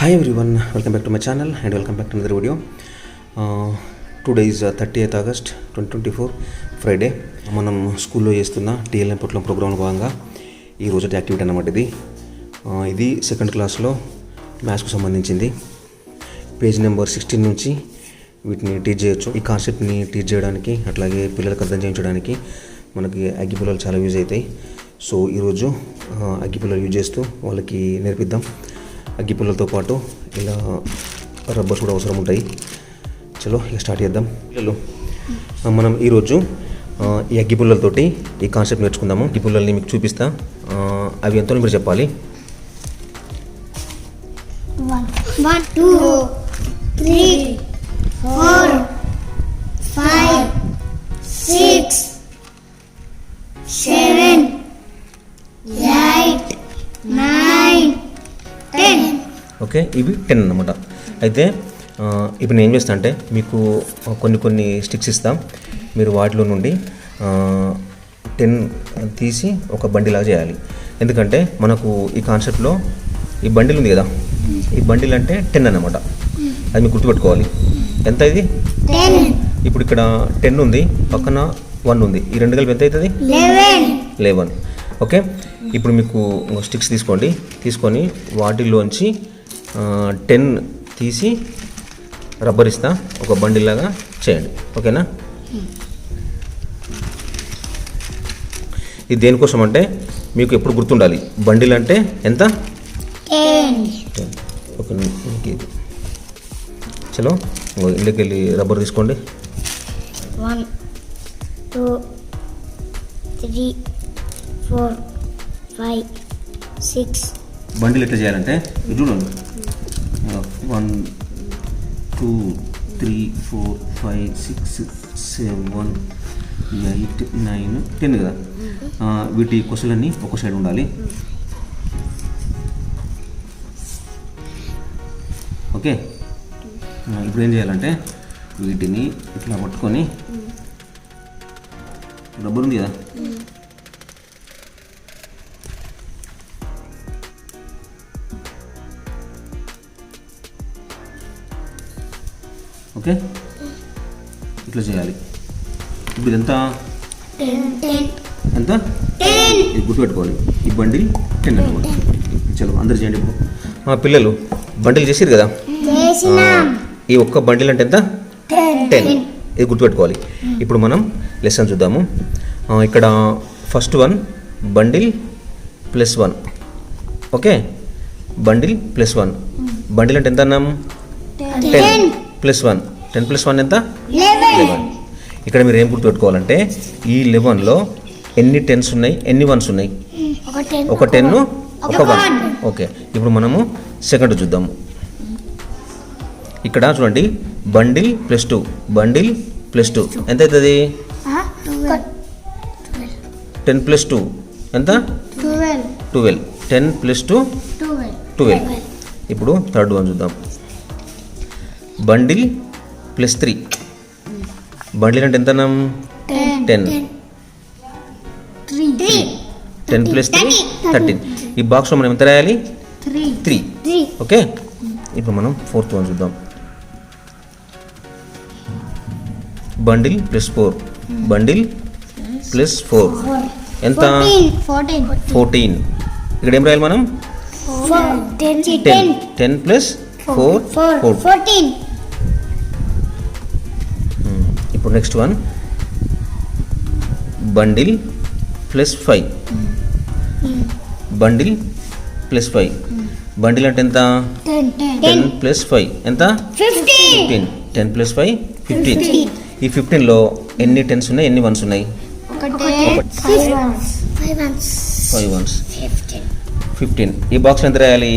Hi everyone welcome back to my channel and welcome back to other video today's thirty eighth August twenty twenty four Friday మనం స్కూల్లో చేస్తున్న TLM పొట్లం ప్రోగ్రాంలో భాగంగా ఈ రోజు యాక్టివిటీ అన్నమాట ఇది. ఇది సెకండ్ క్లాస్లో మ్యాథ్స్కు సంబంధించింది. పేజ్ నెంబర్ సిక్స్టీన్ నుంచి వీటిని టీచ్ చేయొచ్చు. ఈ కాన్సెప్ట్ని టీచ్ చేయడానికి అట్లాగే పిల్లలకు అర్థం చేయించడానికి మనకి అగ్గి పిల్లలు చాలా యూజ్ అవుతాయి. సో ఈరోజు అగ్గి పిల్లలు యూజ్ చేస్తూ వాళ్ళకి నేర్పిద్దాం. అగ్గిపుల్లలతో పాటు ఇలా రబ్బర్స్ కూడా అవసరం ఉంటాయి. చలో ఇక స్టార్ట్ చేద్దాం. పిల్లలు మనం ఈరోజు ఈ అగ్గిపుల్లలతోటి ఈ కాన్సెప్ట్ నేర్చుకుందాము. అగ్గిపుల్లల్ని మీకు చూపిస్తా. అవి ఎంతో మీరు చెప్పాలి. One, two, three, four, okay ఇవి టెన్ అన్నమాట. అయితే ఇప్పుడు నేను ఏం చేస్తా అంటే మీకు కొన్ని కొన్ని స్టిక్స్ ఇస్తాం. మీరు వాటిలో నుండి టెన్ తీసి ఒక బండిలాగా చేయాలి. ఎందుకంటే మనకు ఈ కాన్సెప్ట్లో ఈ బండిల్ ఉంది కదా? ఈ బండిల్ అంటే టెన్ అన్నమాట. అది మీకు గుర్తుపెట్టుకోవాలి. ఎంత ఇది? ఇప్పుడు ఇక్కడ టెన్ ఉంది పక్కన వన్ ఉంది. ఈ రెండు కలిపి ఎంత అవుతుంది? లెవెన్. ఓకే ఇప్పుడు మీకు స్టిక్స్ తీసుకోండి. తీసుకొని వాటిల్లోంచి టెన్ తీసి రబ్బర్ ఇస్తా. ఒక బండిలాగా చేయండి. ఓకేనా? ఇది దేనికోసం అంటే మీకు ఎప్పుడు గుర్తుండాలి. బండిల్ అంటే ఎంత ఓకే చలో ఇంటికి వెళ్ళి రబ్బర్ తీసుకోండి. One, two, three, four, five, six, bundle ఎట్లా చేయాలంటే చూడండి. One two three four five six seven eight nine ten కదా? ఆ, వీటి కొసలన్నీ ఒక సైడ్ ఉండాలి. ఓకే? ఆ, ఇప్పుడు ఏం చేయాలంటే వీటిని ఇట్లా పట్టుకొని రబ్బర్ ఉంది కదా? ఓకే? ఇట్లా చేయాలి? ఇప్పుడు ఎంత? ఎంత. ఇది గుర్తుపెట్టుకోవాలి ఈ బండిల్ టెన్ అనమాట చలో అందరు చేయండి ఇప్పుడు. మా పిల్లలు బండిల్ చేసిరు కదా? ఈ ఒక్క బండిల్ అంటే ఎంత? టెన్. ఇది గుర్తుపెట్టుకోవాలి. ఇప్పుడు మనం లెసన్ చూద్దాము. ఇక్కడ first one bundle plus one. Okay? Bundle plus one. Bundle అంటే ఎంత అన్నాము? Ten. Plus one. Ten plus one ఎంత? లెవెన్ ఇక్కడ మీరు ఏం గుర్తుపెట్టుకోవాలంటే ఈ లెవెన్లో ఎన్ని టెన్స్ ఉన్నాయి ఎన్ని వన్స్ ఉన్నాయి? ఒక టెన్. ఒక వన్. ఓకే. ఇప్పుడు మనము సెకండ్ చూద్దాము ఇక్కడ చూడండి bundle plus two. Bundle plus two. ఎంత అవుతుంది? Ten plus two. ఎంత? Twelve. Ten plus two twelve. ఇప్పుడు థర్డ్ వన్ చూద్దాం. Bundle plus three. బండిల్ అంటే ఎంత అన్నాం ten ten plus three thirteen ఈ బాక్స్లో మనం ఎంత రాయాలి? త్రీ ఓకే ఇప్పుడు మనం ఫోర్త్ వన్ చూద్దాం. Bundle plus four bundle plus four ఎంత? ఫోర్టీన్ ఇక్కడ ఏం రాయాలి మనం? Ten ten plus four fourteen ఇప్పుడు next one bundle plus five bundle plus five bundle అంటే ఎంత? టెన్ ప్లస్ ఫైవ్ ఎంత? Fifteen ten plus five fifteen ఈ ఫిఫ్టీన్లో ఎన్ని టెన్స్ ఉన్నాయి ఎన్ని వన్స్ ఉన్నాయి? ఫైవ్ వన్స్ ఫిఫ్టీన్ ఈ బాక్స్ ఎంత రాయాలి?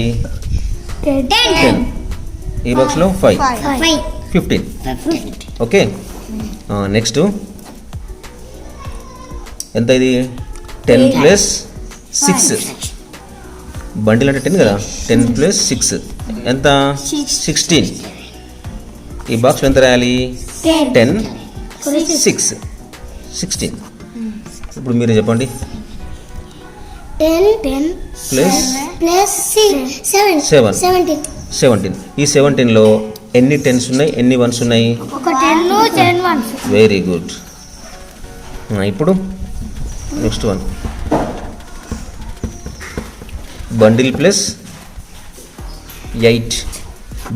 టెన్ ఈ బాక్స్లో ఫైవ్ ఫిఫ్టీన్ ఓకే నెక్స్ట్ ఎంత ఇది? టెన్ ప్లస్ సిక్స్ బండిల్ అంటే టెన్ కదా? టెన్ ప్లస్ సిక్స్ ఎంత? సిక్స్టీన్ ఈ బాక్స్ ఎంత రాయాలి? టెన్ సిక్స్ సిక్స్టీన్ ఇప్పుడు మీరే చెప్పండి. ప్లస్ సెవెంటీన్ ఈ సెవెంటీన్లో ఎన్ని టెన్స్ ఉన్నాయి ఎన్ని వన్స్ ఉన్నాయి? వెరీ గుడ్ ఇప్పుడు next one bundle plus eight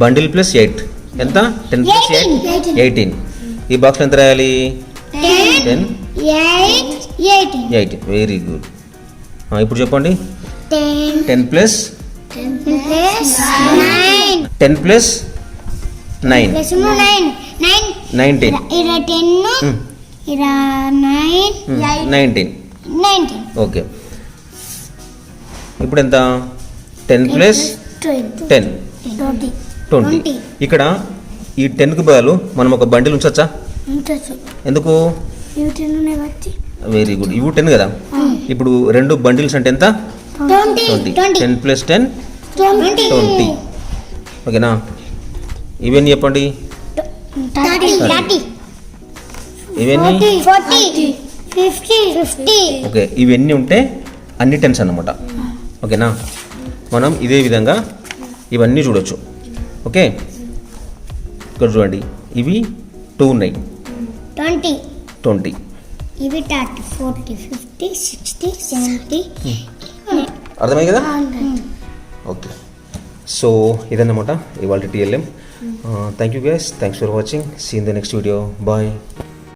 bundle plus eight ఎంత? Ten plus eight. ఎయిటీన్ ఈ బాక్స్లో ఎంత రాయాలి? టెన్ ఎయిట్ వెరీ గుడ్ ఇప్పుడు చెప్పండి. Ten plus ten plus nine nineteen nineteen okay ఇప్పుడు ఎంత టెన్ ప్లస్ టెన్ ట్వంటీ. ఇక్కడ ఈ టెన్కి బదులు మనం ఒక బండిల్ ఉంచచ్చా? ఉంటుంది ఎందుకు? వెరీ గుడ్ ఇవి టెన్ కదా? ఇప్పుడు రెండు బండిల్స్ అంటే ఎంత? Twenty ten plus ten twenty ఓకేనా ఇవన్నీ చెప్పండి? ఇవన్నీ? ఓకే ఇవన్నీ ఉంటే అన్ని టెన్స్ అన్నమాట. ఓకేనా? మనం ఇదే విధంగా ఇవన్నీ చూడొచ్చు. ఓకే? ఇక్కడ చూడండి. ఇవి టూ ఉన్నాయి. ట్వంటీ. ట్వంటీ. ఇవి thirty. Forty. Fifty. Sixty. Seventy. అర్థమై కదా? ఓకే. సో ఇదన్నమాట ఇవాళ TLM. Thank you guys thanks for watching see in the next video bye